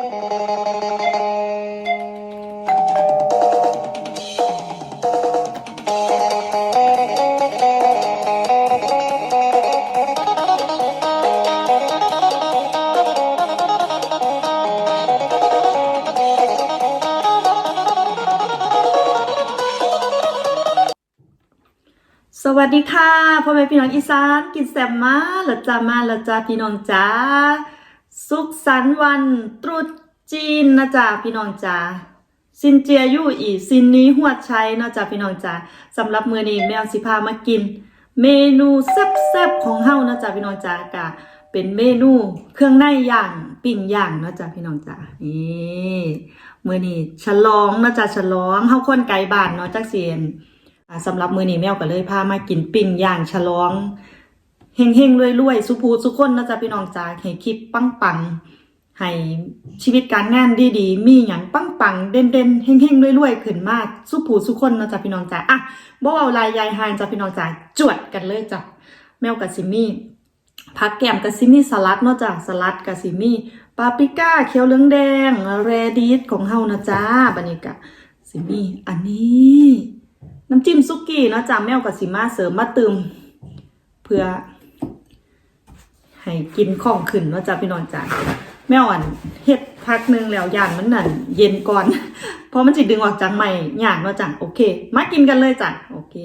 สวัสดีค่ะพ่อแม่พี่น้องอีสานกินแซมมาละจ้ามาละจ้าพี่น้องจ้า สุขสันต์วันตรุษจีนนะจ้าพี่น้องจ้าซินเจียยู่อีซินนี้หัวใช้นะจ้าพี่น้องจ้าสำหรับมือนี้แมวสิพามากิน เมนูแซ่บๆของเฮานะจ้าพี่น้องจ้ากะเป็นเมนูเครื่องในย่างปิ้งย่างนะจ้าพี่น้องจ้านี่มือนี้ฉลองนะจ้าฉลองเฮาคนไกลบ้านเนาะจักเสียนสำหรับมือนี้แมวก็เลยพามากินปิ้งย่างฉลอง เฮงเฮงรวยรวยๆสุภูสุคนนะจ๊ะพี่น้องจ้าให้คลิปปังปังๆให้ชีวิตการงานดีๆ มีอย่างปังปังๆเด่นเด่นๆเฮงเฮงรวยรวยๆขึ้นมากสุภูสุคนนะจ๊ะพี่น้องจ้าอะบ่เอาลายยายหานจ้ะพี่น้องจ้าจวดกันเลยจ้ะแมวกับซิมี่ผักแกมกับซิมี่สลัดเนาะจ้ะสลัดกับซิมี่ปาปริก้าเขียวเหลืองแดงเรดิสของเฮานะจ้าบัดนี้กะซิมี่อันนี้ น้ำจิ้มซุกี้นะจ้าแมวกับสิมาเสริมมาเตืมเพื่อ ให้กินของขึ้นเนาจ้าพี่น้องจ้าแมวอันเฮ็ดพักหนึงแล้วย่านมันนั่นเย็นก่อน เพราะมันจิดึงออกจากใหม่ยากเนาจ้าโอเค มากินกันเลยจ้ะโอเค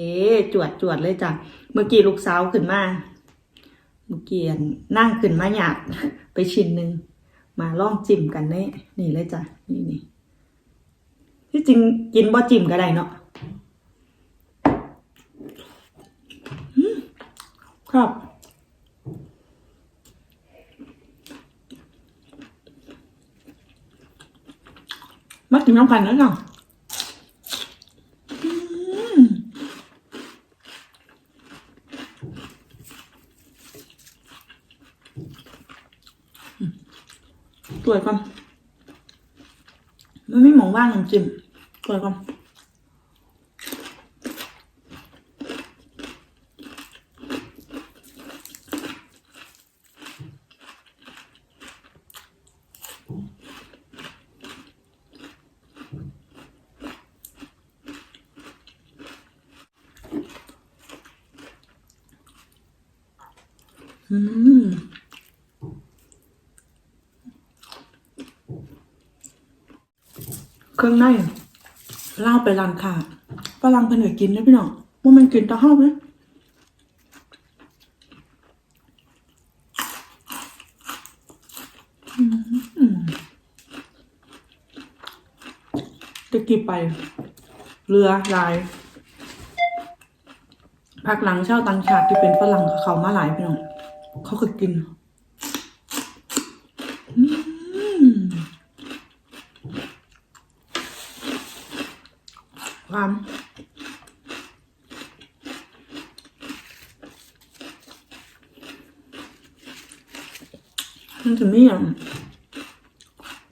จวดจวดเลยจ้ะเมื่อกี้ลูกสาวขึ้นมาเมื่อกี้นั่งขึ้นมาหยาบไปชิ้นหนึ่งมาลองจิ้มกันนี่นี่เลยจ้ะนี่นี่ที่จริงกินบ่จิ้มก็ได้เนาะครับ มากินน้ำพันแล้วเนาะสวยก่อนมันไม่หมองว่างน้ำจิ้มตรวยก่อน อืมเครื่องในเล่าไปร้านค่ะฝรั่งเพิ่นก็กินได้พี่น้องว่ามันกินตะเฮาไหมตะกี้ไป เรือลายพักหลังเช่าต่างชาติที่เป็นฝรั่งเขามาหลายพี่น้อง เขาก็กินความมันจะมีอย่าง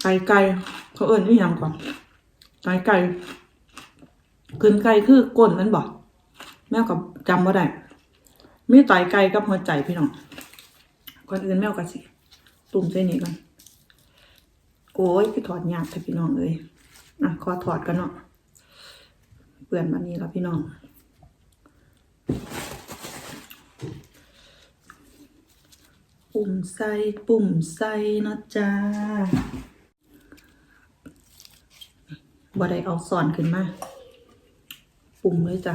ไก่ไก่เขาเอิ้นนี่อย่างก่อนไก่ไก่กลืนไก่คือก้นมันบอกแม่กับจำว่าได้มีไตไก่กับหัวใจพี่น้อง ก่อนอื่นแม่กับสิตุ่มใส่นี่ก่อนโอ้ยคือถอดหยากแต่พี่น้องเลยอะขอถอดกันเนาะเปื่อนมานี่แล้วพี่น้องปุ่มใส่ปุ่มใส่นะจ้าบ่ได้เอาสอนขึ้นมา ปุ่มเลยจ้ะ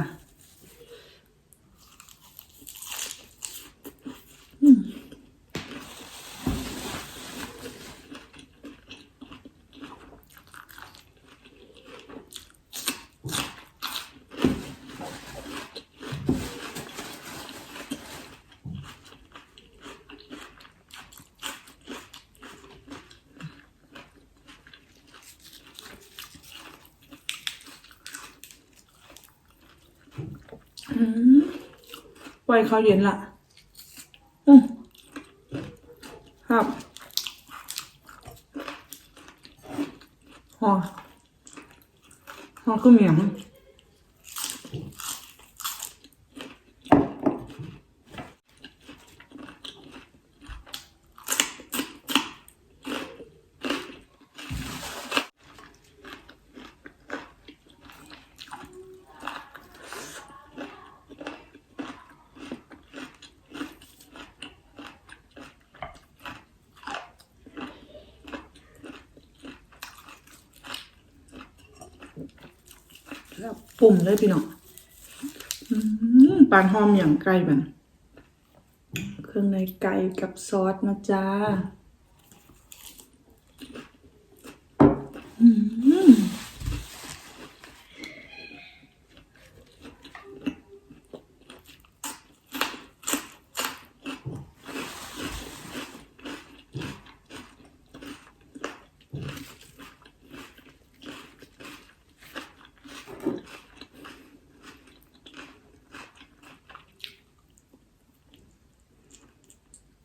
อืมปล่อยเขาเย็นละอืมครับหอหอคือเหมียง แล้ว ปุ่มเลยพี่น้องอืมปานหอมอย่างไก่มันเครื่องในไก่กับซอสนะจ๊ะ อืม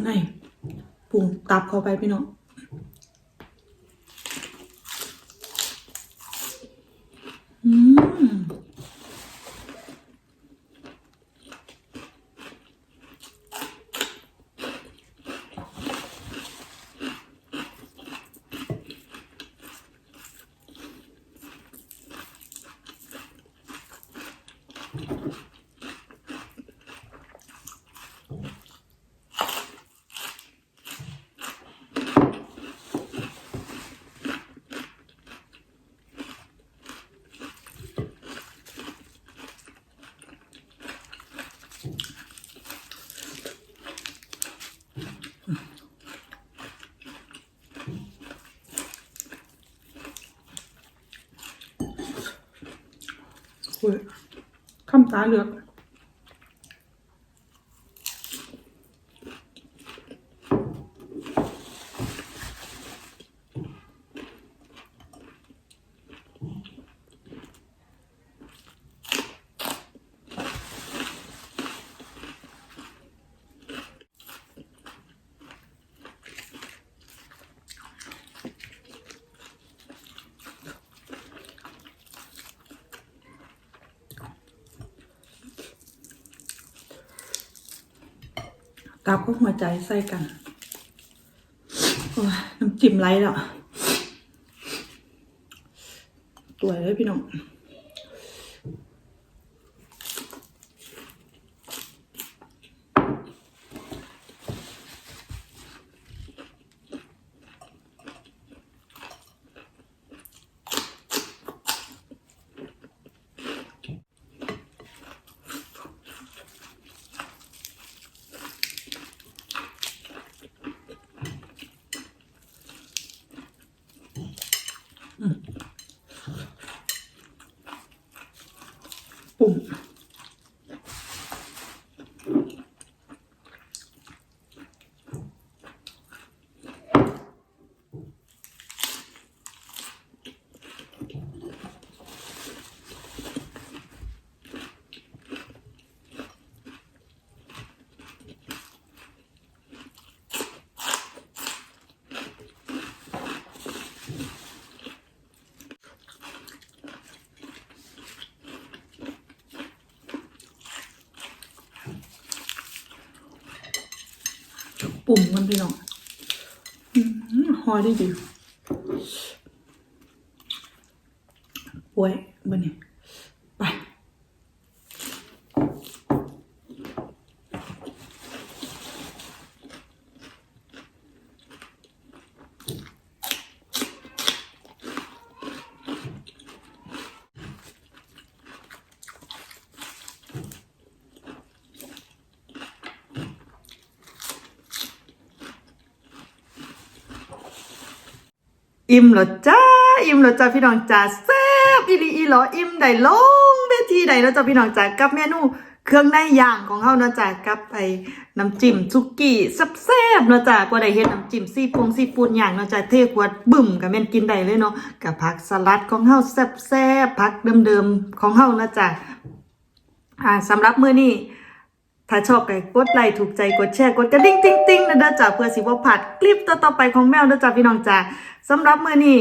เครื่องในปุ่มตับเข้าไปพี่น้องอืม เว้ยคำต ตับกับหัวใจใส่กันโอ้ยน้ำจิ้มไรแล้วตัวเลยพี่น้อง ปุ่ม ปุ่มมันพี่น้องหอได้ดีป่วยบันนี้ป อ อิ่มหรอจ้าอิ่มหรอจ้าพี่น้องจ้าแซ่บอีลีอีหลออิ่มได้ลงเวทีใดแล้วจ้าพี่น้องจ้ากับเมนูเครื่องในย่างของเฮานะจ้ากับไอ้น้ำจิ้มซุกี้แซ่บๆนะจ้าบ่ได้เฮ็ดน้ำจิ้มซีฟงซีฟู้ดย่างนาะจ้าเทขวดบึ้มก็แม่นกินได้เลยเนาะกับผักสลัดของเฮาแซ่บๆผักเดิมๆของเฮานะจ้าอ่าสำหรับมื้อนี้ ถ้าชอบก็กดไลค์ถูกใจกดแชร์กดกระดิ่งติ๊งติ๊งนะเด้อจ้าเพื่อสิบ่พลาดคลิปต่อๆไปของแมวเด้อจ้าพี่น้องจ้าสำหรับมื้อนี้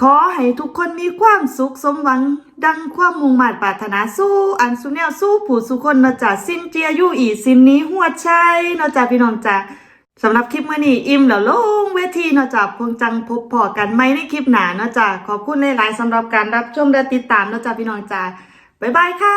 ขอให้ทุกคนมีความสุขสมหวัง ดังความมุ่งมั่นปรารถนาสู้ อันสุแนวสู้ผู้สุคนเนาะจ้าสิ้นเจียยู่อีสิ้นนี้หัวใจเนาะจ้าพี่น้องจ้าสำหรับคลิปมื้อนี้อิ่มแล้วลงเวทีเนาะจ้าคงจังพบพอกันไหมในคลิปหนาเนาะจ้าขอบคุณหลายๆสำหรับการรับชมและติดตามเนาะจ้าพี่น้องจ้าบ๊ายบายค่ะ